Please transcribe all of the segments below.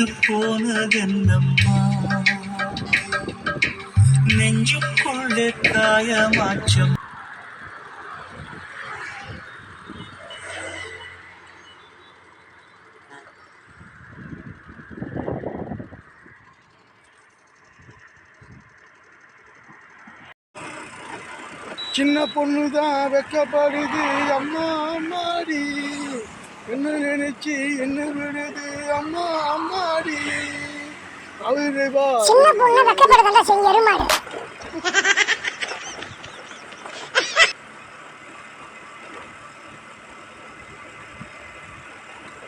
போனதென்னம்மா? நெஞ்சுக்குள்ளே காயமாச்சம். சின்ன பொண்ணு தான் வெக்கப்படுது அம்மா அம்மாடி. என்ன நினைச்சு என்ன விடுது அம்மா அம்மாடி சின்ன பொண்ணு வெக்கப்படுதல்ல செய்ய எருமாடு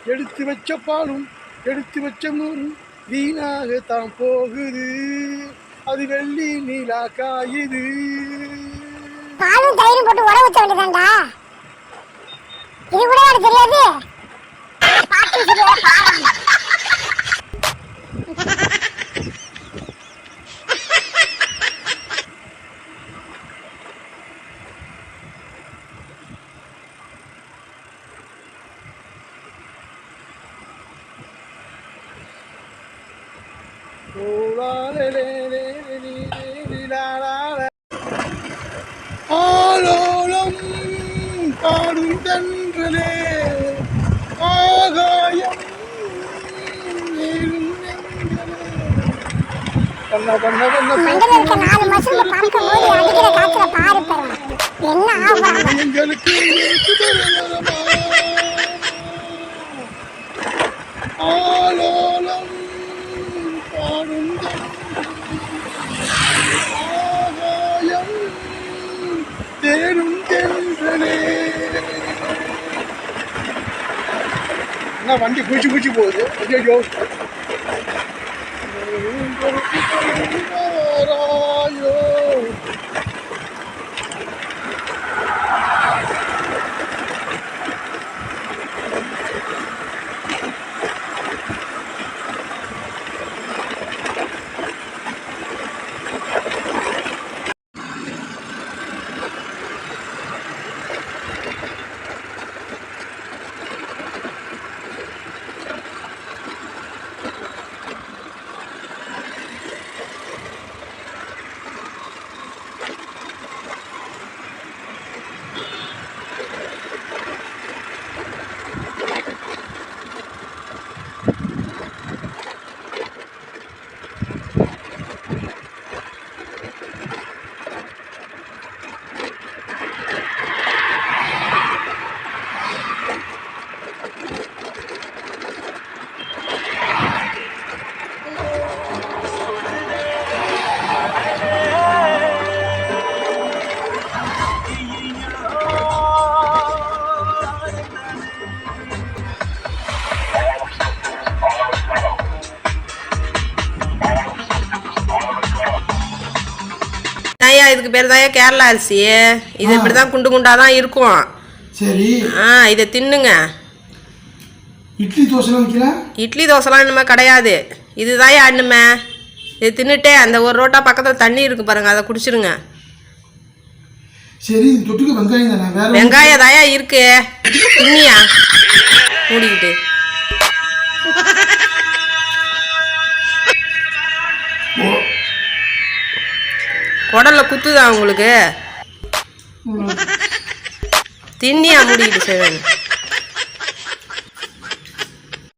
எடுத்து வச்ச பாலும் எடுத்து வச்ச மூரும் வீணாக தான் போகுது. அது வெள்ளி நீலா காயுது. பாலும் தயிரும் போட்டு உட ஊத்த வேண்டியதாண்டா இது கூட எனக்கு தெரியாது? பாட்டி ஆலோலம் பாடும் தன்றலே ஆகாயம். கண்ணா கண்ணா கண்ணா மண்டல இருக்க நாலு மசூல பார்க்கும் போது அடிக்கிற காத்துல பாரு பெறும் என்ன ஆகும் எங்களுக்கு நேற்றுதரமா. ஆலோலம் தேடும் தென்றனே என்ன வண்டி குச்சி குச்சி போகுது ஐயோ இதுக்கு பேர் தான் கேரளா அரிசி இது இப்படி தான் குண்டு குண்டா தான் இருக்கும். சரி. ஆ இதை தின்னுங்க. இட்லி தோசைலாம் வைக்கல? இட்லி தோசைலாம் இனிமே கிடையாது. இதுதான் இன்னுமே இது தின்னுட்டே அந்த ஒரு ரோட்டா பக்கத்தில் தண்ணி இருக்கு பாருங்க அதை குடிச்சிருங்க. சரி தொட்டுக்க வெங்காயம் வெங்காயம் தாயா இருக்கு. தின்னியா? மூடிக்கிட்டு. குடல்ல குத்துதா உங்களுக்கு. தின்னியா மூடிக்கிட்டு செய்வேன்